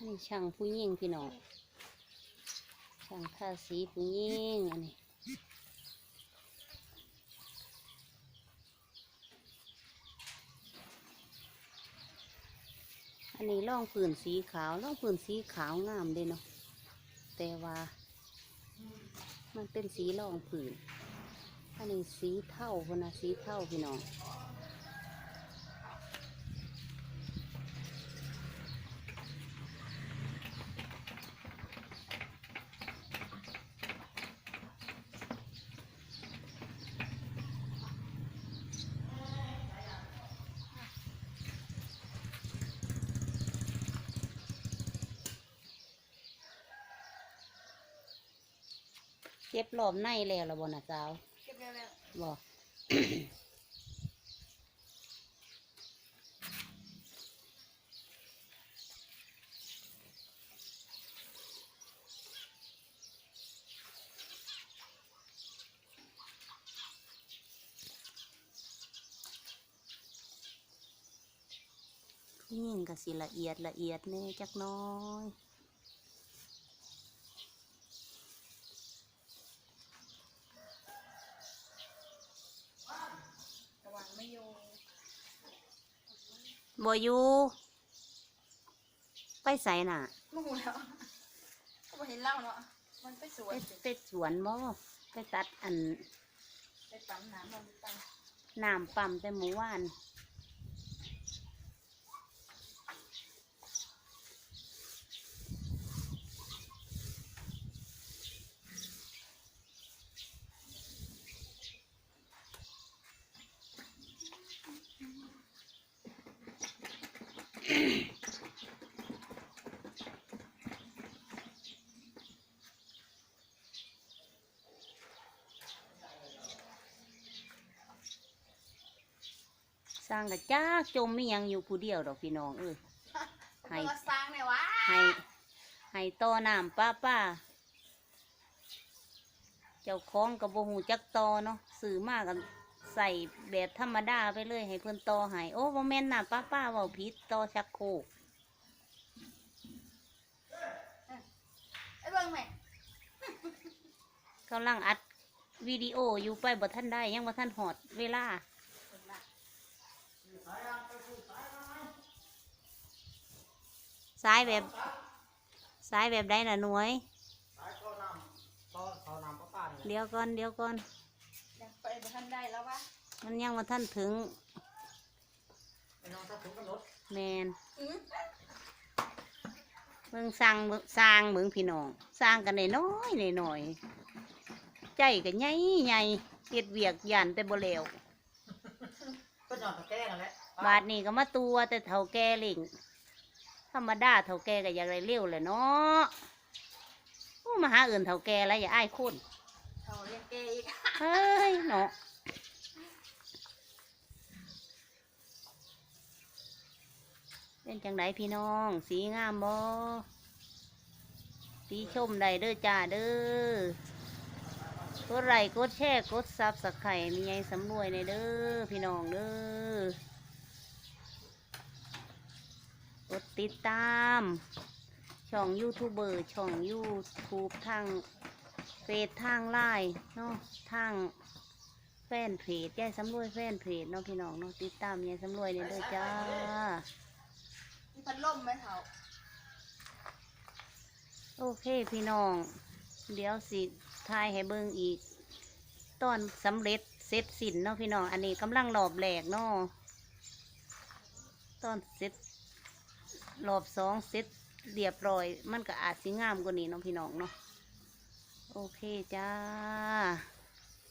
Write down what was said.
อันนี้ช่างผู้หญิงพี่น้องช่างทาสีผู้หญิงอันนี้อันนี้ร่องผืนสีขาวร่องผืนสีขาวงามเด้เนาะแต่ว่า มันเป็นสีร่องผืนอันนี้สีเท่าพนนะสีเท่าพี่น้อง เก็บรอบในแล้วละบนะสาวเก็บแล้วแล้วบอกยิ่งก็สิละเอียดละเอียดแน่จักหน้อย ระวังไม่โยง บอยู่ไปใส่น่ะไม่หูแล้วก็บ่เห็นเล่าเนาะ มันไปสวไปนสิไปสวนบ่ไปตัดอันไปปั๊มน้ำมันตังน้ำปั๊มแต่หมู่ว่าน สร้างกระจากจมไม่ยังอยู่ผู้เดียวดอกพี่น้องเอ้ยให้ให้สร้างเนี่ยวะให้ให้ต่อน้ำป้าป้าเจ้าของกับโบหูจักต่อเนาะสื่อมากกันใส่แบบธรรมดาไปเลยให้เพิ่นต่อให้โอ้บ่แม่นน้ำป้าป้าเว้าผิดต่อชักโครกไอ้เบิ่งแม่กำลังอัดวิดีโออยู่ไปบ่ท่านได้ยังบ่ท่านหอดเวลา เห็นละ สายแบบสายแบบใดน่ะหน่วย สายเข้าน้ำต่อเข้าน้ำป้าป้าเนี่ยเดี๋ยวก่อนเดี๋ยวก่อนยังไปบ่ทันได้แล้ววะมันยังบ่ท่านถึงไอ้น้องถ้าถึงกำหนดแมนอือเบิ่งสร้างเบิ่งสร้างเบิ่งพี่น้องสร้างกันน้อยๆน้อยๆใจก็ใหญ่ใหญ่เฮ็ดเวียกยันแต่บ่แล้วก็หย่อนตะแกรงนั่นแหละบาดนี้ก็มาตัวแต่เฒ่าแก่เล่ง ธรรมดาเฒ่าแก่ก็อยากได้เร็วแหละเนาะโอ้มาหาอื่นเฒ่าแก่แล้วอย่าอ้ายคนเอาเรียกเกอีกเฮ้ยเนาะเป็นจังไดพี่น้อง สีงามบ่สีชมได้เด้อจ้าเด้อกดไลค์กดแชร์กดซับสไครต์มีไงสำรวยในเด้อพี่น้องเด้อกด ติดตาม ช่องยูทูบเบอร์ช่องยูทูบทางเฟซทางไลน์เนาะทางแฟนเพจยายสำรวยแฟนเพจเนาะพี่น้องเนาะติดตามยายสำรวยเนี่ยด้วยจ้ามีพัดลมไหมเขาโอเคพี่น้อง เดี๋ยวสิทายให้เบิ่งอีก ตอนสำเร็จเสร็จสิ้นเนาะพี่น้อง อันนี้กำลังรอบแหลกเนาะตอนเสร็จ รอบสองเสร็จเรียบร้อย มันก็อาจสิงามกว่านี้เนาะพี่น้องเนาะ โอเคจ้า